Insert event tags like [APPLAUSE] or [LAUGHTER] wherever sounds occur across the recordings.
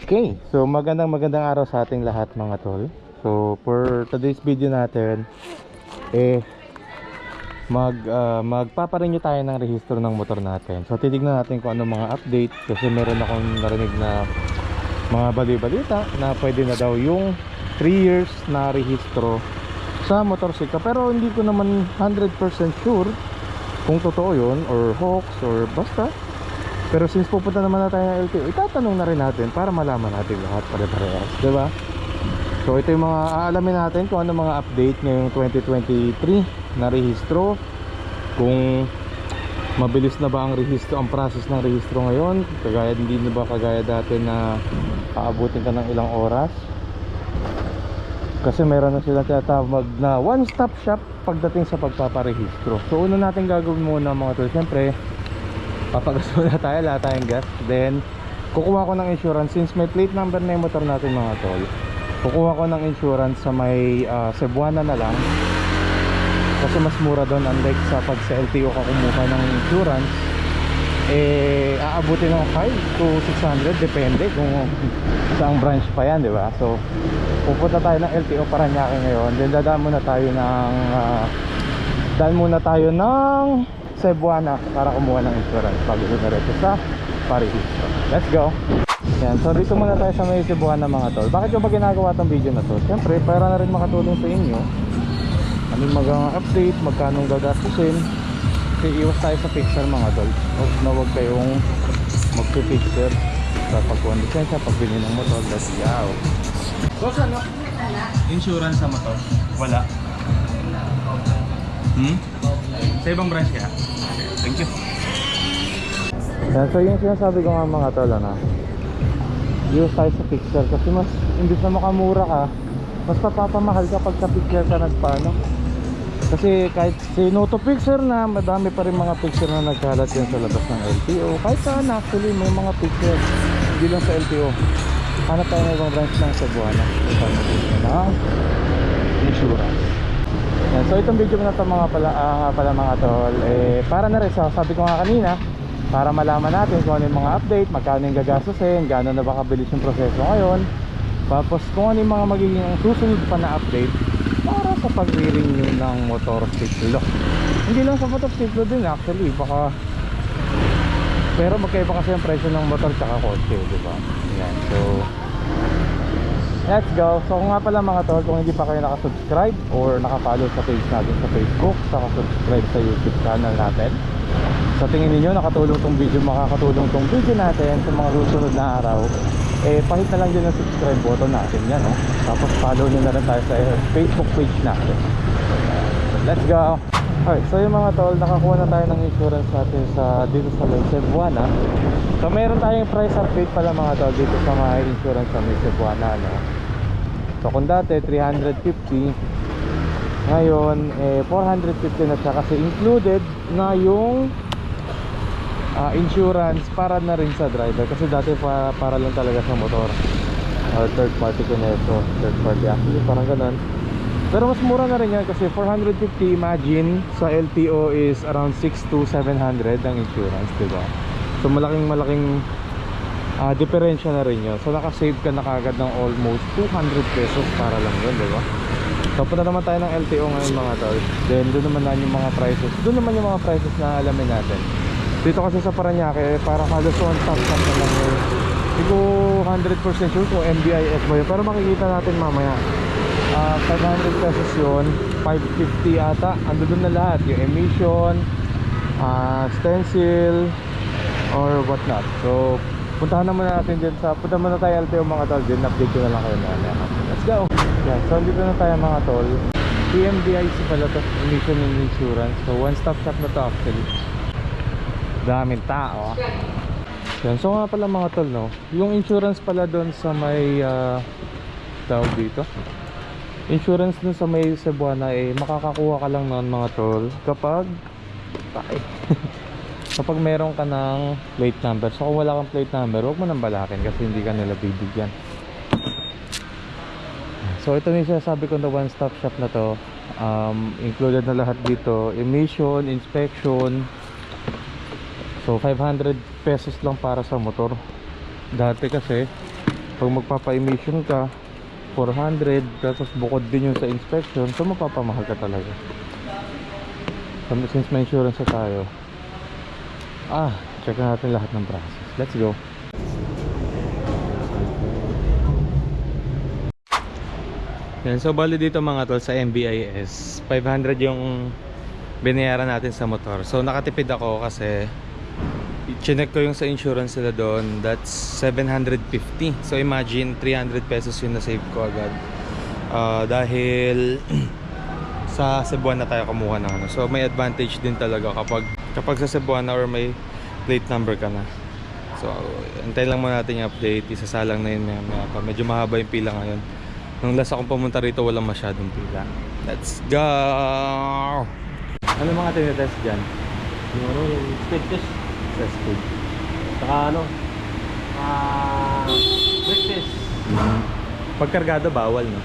Okay, so magandang magandang araw sa ating lahat mga tol. So for today's video natin, eh mag uh, magpaparenew tayo ng rehistro ng motor natin. So titignan natin kung ano mga update kasi meron akong narinig na mga bali-balita na pwede na daw yung 3 years na rehistro sa motorsiklo. Pero hindi ko naman 100% sure kung totoo yun or hoax or basta pero since pupunta naman na tayo ng LTO, itatanong na rin natin para malaman natin lahat pare-parehas, di ba? So ito yung mga aalamin natin kung ano mga update ngayong 2023 na rehistro. Kung mabilis na ba ang rehistro, ang process ng rehistro ngayon, kagaya hindi na ba kagaya dati na aabutin ka ng ilang oras. Kasi meron na silang tinatawag na one-stop shop pagdating sa pagpaparehistro. So una natin gagawin muna mga tol, siyempre papagas muna [LAUGHS] tayo lahat tayong gas. Then kukuha ko ng insurance. Since may plate number na yung motor natin mga tol kukuha ko ng insurance sa may uh, Cebuana na lang. Kasi mas mura doon unlike sa pag sa LTO ka kumuha ng insurance eh aabutin ng 5 to 600 depende kung [LAUGHS] saang branch pa yan di ba? So pupunta tayo ng LTO Paranaque ngayon. Then dadaan muna tayo ng uh, daan muna tayo ng Cebuana para kumuha ng insurance bago dumiretso sa parehistro. Let's go! Yan, so dito muna tayo sa may Cebuana mga tol. Bakit ko ba ginagawa tong video na to? Siyempre, para na rin makatulong sa inyo. Anong mag update, magkano gagastusin. Kasi iwas tayo sa fixer mga tol. Huwag na huwag kayong magpipixer sa pagkuhan lisensya, pagbili ng motor. Let's go! Boss, ano? Insurance sa motor? Wala. Hmm? Sa ibang branch kaya? Thank you. Yan, so yung sinasabi ko nga mga tol, ano, use tayo sa pixel kasi mas, imbis na makamura ka, mas papapamahal ka pag sa pixel ka nagpaano. Kasi kahit si Noto Pixel na, madami pa rin mga pixel na nagkalat yan sa labas ng LTO. Kahit saan actually, may mga pixel. Hindi lang sa LTO. Hanap tayo ng ibang branch ng Cebuana. Ito na insurance. Yan, so itong video na ito mga pala, nga pala mga tol eh, para na rin sa sabi ko nga kanina para malaman natin kung ano yung mga update magkano yung gagastusin, gano'n na ba kabilis yung proseso ngayon. Tapos kung ano yung mga magiging susunod pa na update para sa pag-renew ng motorsiklo. Hindi lang sa motorsiklo din actually baka pero magkaiba kasi ang presyo ng motor tsaka kotse di ba? Yan so Let's go. So kung nga pala mga tol, kung hindi pa kayo nakasubscribe or nakafollow sa page natin sa Facebook, nakasubscribe sa YouTube channel natin. Sa tingin niyo nakatulong tong video, makakatulong tong video natin sa mga susunod na araw. Eh, pahit na lang din ang subscribe button natin yan, no? Tapos follow nyo na rin tayo sa Facebook page natin. Let's go! Alright, so yung mga tol, nakakuha na tayo ng insurance natin sa dito sa Cebuana. So meron tayong price update pala mga tol dito sa mga insurance sa Cebuana, no? So kung dati 350 Ngayon eh 450 na siya kasi included na yung ah, insurance para na rin sa driver. Kasi dati pa, para lang talaga sa motor. Or third party kuneso third party actually parang ganun. Pero mas mura na rin yan kasi 450 imagine sa LTO is around 6 to 700 ang insurance diba so malaking malaking uh, diferensya na rin yun. So nakasave ka na kagad ng almost 200 pesos para lang yun diba so punta naman tayo ng LTO ngayon mga tol. Then doon naman na yung mga prices. Doon naman yung mga prices na alamin natin. Dito kasi sa Paranaque parang halos on top top na lang yun. Hindi ko 100% sure kung MBIS ba yun. Pero makikita natin mamaya. Ah, 500 pesos yun. 550 ata. Ando doon na lahat. Yung emission ah, stencil or what not so puntahan naman natin dyan sa punta muna tayo LTO mga tol. Din update ko na lang kayo na let's go! Yeah, so dito na tayo mga tol. PMDIC pala to. Emission and insurance. So one stop shop na to actually. Daming tao yan so nga pala mga tol no? Yung insurance pala doon sa may ah, tawag dito? Insurance dun sa may Cebuana eh makakakuha ka lang noon mga tol. Kapag ay, [LAUGHS] kapag meron ka ng plate number so kung wala kang plate number huwag mo nang balakin kasi hindi ka nila bibigyan. So ito yung sinasabi ko na one stop shop na to. Um, included na lahat dito. Emission, inspection. So 500 pesos lang para sa motor. Dati kasi Pag magpapa-emission ka, 400 tapos bukod din yung sa inspection, so mapapamahal ka talaga. So, since may insurance na tayo, ah, check natin lahat ng process. Let's go. Yan, so bali dito mga tol sa MBIS, 500 yung binayaran natin sa motor. So nakatipid ako kasi chinek ko yung sa insurance nila doon, that's 750. So imagine 300 pesos yung na-save ko agad. Ah, dahil [CLEARS THROAT] sa Cebuana tayo kumuha ng ano. So may advantage din talaga kapag kapag sa Cebuana or may plate number ka na. So antay lang muna natin yung update, isasalang na yun maya maya pa. Medyo mahaba yung pila ngayon. Nung last akong pumunta rito, walang masyadong pila. Let's go! Ano mga tinitest dyan? Yung ano, yung speed test. Sa speed. Saka ano, ah, brake test. Pagkargado, bawal, no?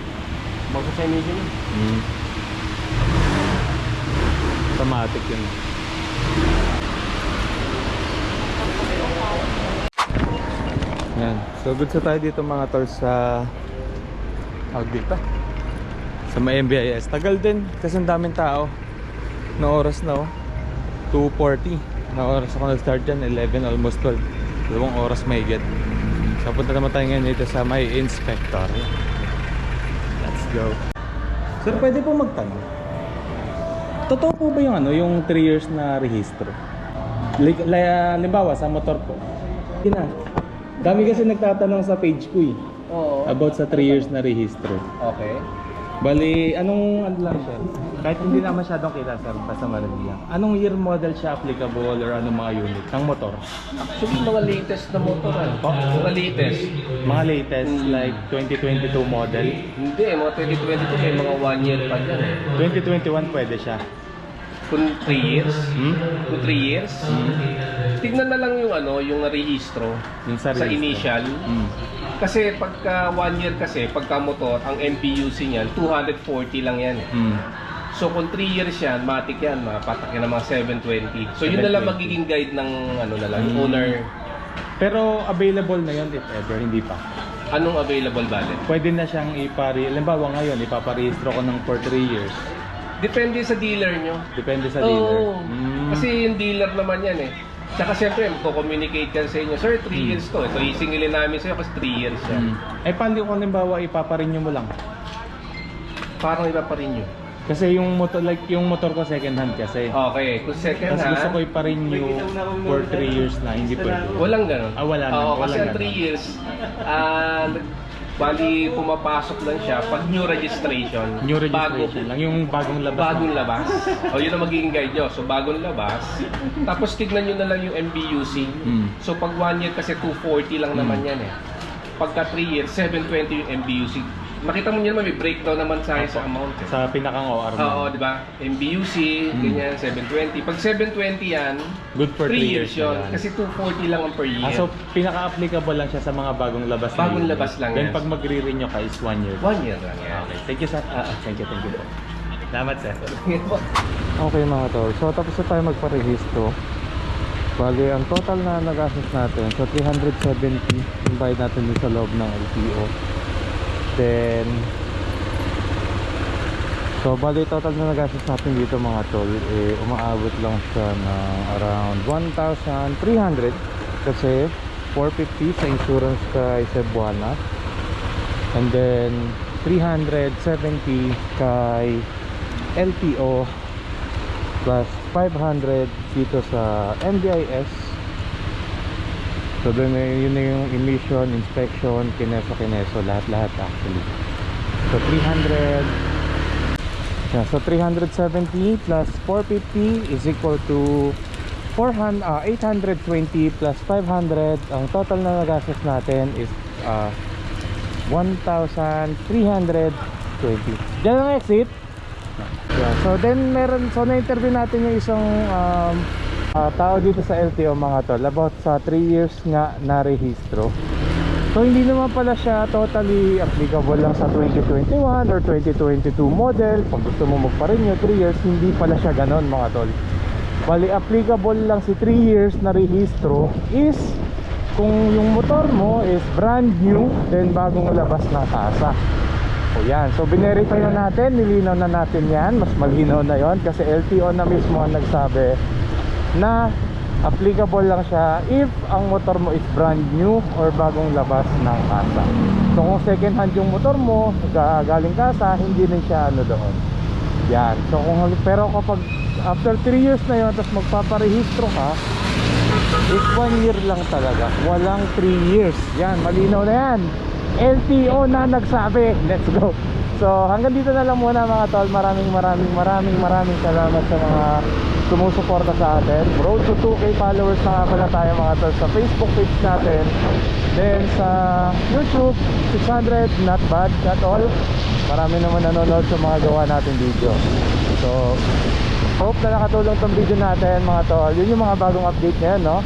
Magsa emission yun. Mm. Automatic yun. Yan. So good sa tayo dito mga tol sa tawag. Sa may MBIS. Tagal din kasi ang daming tao. Na oras na oh. 2.40. Na oras ako nag-start dyan. 11 almost 12. Dalawang oras may get. So punta naman tayo ngayon dito sa may inspector. Let's go. Sir, pwede po magtanong. Totoo po ba yung ano, yung 3 years na rehistro? Like, limbawa, sa motor po. Yun na. Dami kasi nagtatanong sa page ko eh. Oo. About sa 3 years na rehistro. Okay. Bali, anong ano lang siya? Kahit hindi na masyadong kita sir, basta malagi lang. Anong year model siya applicable or anong mga unit ng motor? Actually, mga latest na motor ano? Oh. Mga latest. Mga latest like 2022 model. Hindi, mga 2022 may mga 1 year pa dyan eh. 2021 pwede siya. Kung 3 years. Hmm? Kung 3 years. Tignan na lang yung ano, yung narehistro Yung sa, sa rehistro. initial. Hmm. Kasi pagka 1 year kasi, pagka motor, ang MPUC niyan, 240 lang yan eh. Hmm. So kung 3 years yan, matik yan, mapatak yan ng mga 720. So yun na lang 720. magiging guide ng ano na lang, Mm. owner. Pero available na yun if ever, hindi pa. Anong available valid? Pwede na siyang ipari, halimbawa ngayon, ipaparehistro ko ng for 3 years. Depende sa dealer nyo. Depende sa dealer. Oo. Mm. Kasi yung dealer naman yan eh. Tsaka siyempre, magko-communicate yan sa inyo, Sir, 3 Hmm. years to. Ito, isingilin namin sa'yo kasi 3 years yan. Mm. Eh, paano kung halimbawa ipaparenew mo lang? Parang iba pa rin yun. Kasi yung motor, like yung motor ko second hand kasi. Okay, kung second Tapos gusto ko hand, iparenew for 3 years na, hindi pwede. walang ganun. Ah, wala na, Oo, kasi walang ang 3 ganun. years, ah, bali pumapasok lang siya pag new registration. New bago, registration lang, yung bagong labas. Bagong na. labas. o yun ang magiging guide nyo. So bagong labas. Tapos tignan nyo na lang yung MBUC. Mm. So pag 1 year kasi 240 lang naman yan eh. Pagka 3 years, 720 yung MBUC. Makita mo nyo naman may breakdown naman sa sa amount eh. Sa pinakang OR mo. Oo, di ba? MBUC, Mm. ganyan, 720. Pag 720 yan, Good for 3 3 years, years, yun. na yan. Kasi 240 lang ang per year. Ah, so pinaka-applicable lang siya sa mga bagong labas na Bagong labas lang Then yan. pag magre-renew ka is 1 year. 1 year lang yan. Okay, thank you sir. Ah, ah, thank you, thank you po. Salamat sir. Okay mga tol, so tapos na tayo magparehistro Bali, ang total na nag-assess natin So 370 yung bayad natin dun sa loob ng LTO Then So bali, total na nag-assess natin dito mga tol eh, Umaabot lang siya ng around 1,300 Kasi 450 sa insurance kay Cebuana And then 370 kay LTO plus 500 dito sa MBIS so doon na yun na yung emission, inspection, kineso, kineso lahat-lahat actually. So 300 yeah, so 370 plus 450 is equal to 400, ah, 820 plus 500 ang total na nagastos natin is ah, 1,320 Diyan ang exit. Yeah, so then meron so na-interview natin yung isang um, ah, tao dito sa LTO mga tol about sa 3 years nga na rehistro. So hindi naman pala siya totally applicable lang sa 2021 or 2022 model. Kung gusto mo magpa-renew 3 years, hindi pala siya ganon mga tol. Bali applicable lang si 3 years na rehistro is kung yung motor mo is brand new, then bagong labas ng kasa. O yan, so binerify na natin, nilinaw na natin yan, mas malinaw na yon kasi LTO na mismo ang nagsabi na applicable lang siya if ang motor mo is brand new or bagong labas ng kasa. So kung second hand yung motor mo, ga- galing kasa, hindi rin siya ano doon. Yan. So kung pero kapag after 3 years na yon tapos magpaparehistro ka, is 1 year lang talaga. Walang 3 years. Yan, malinaw na yan. LTO na nagsabi. Let's go. So hanggang dito na lang muna mga tol. Maraming maraming maraming maraming salamat sa mga sumusuporta sa atin. Road to 2K followers na pala tayo mga tol sa Facebook page natin. Then sa YouTube, 600, not bad at all. Marami naman nanonood sa mga gawa natin video. So, hope na nakatulong tong video natin mga tol. Yun yung mga bagong update ngayon, no?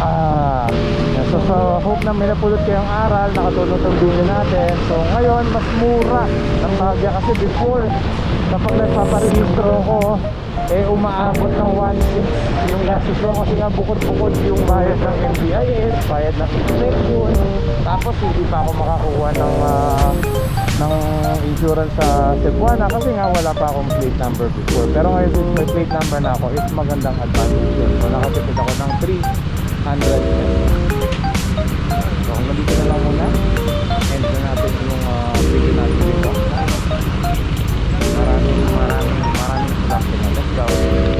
ah, so, so hope na may napulot kayong aral nakatulong ang video natin. So ngayon mas mura ang bagya kasi before kapag nagpaparehistro ko eh umaabot ng 1.6 yung last show kasi nga bukod-bukod yung bayad ng MBIS bayad ng inspection. Tapos hindi pa ako makakuha ng uh, ng insurance sa Cebuana kasi nga wala pa akong plate number before. Pero ngayon may plate number na ako it's magandang advantage. Yun so nakatipid ako ng 3 100 So kung nandito na lang muna End na natin yung uh, video natin dito. Maraming maraming maraming salamat. Let's go.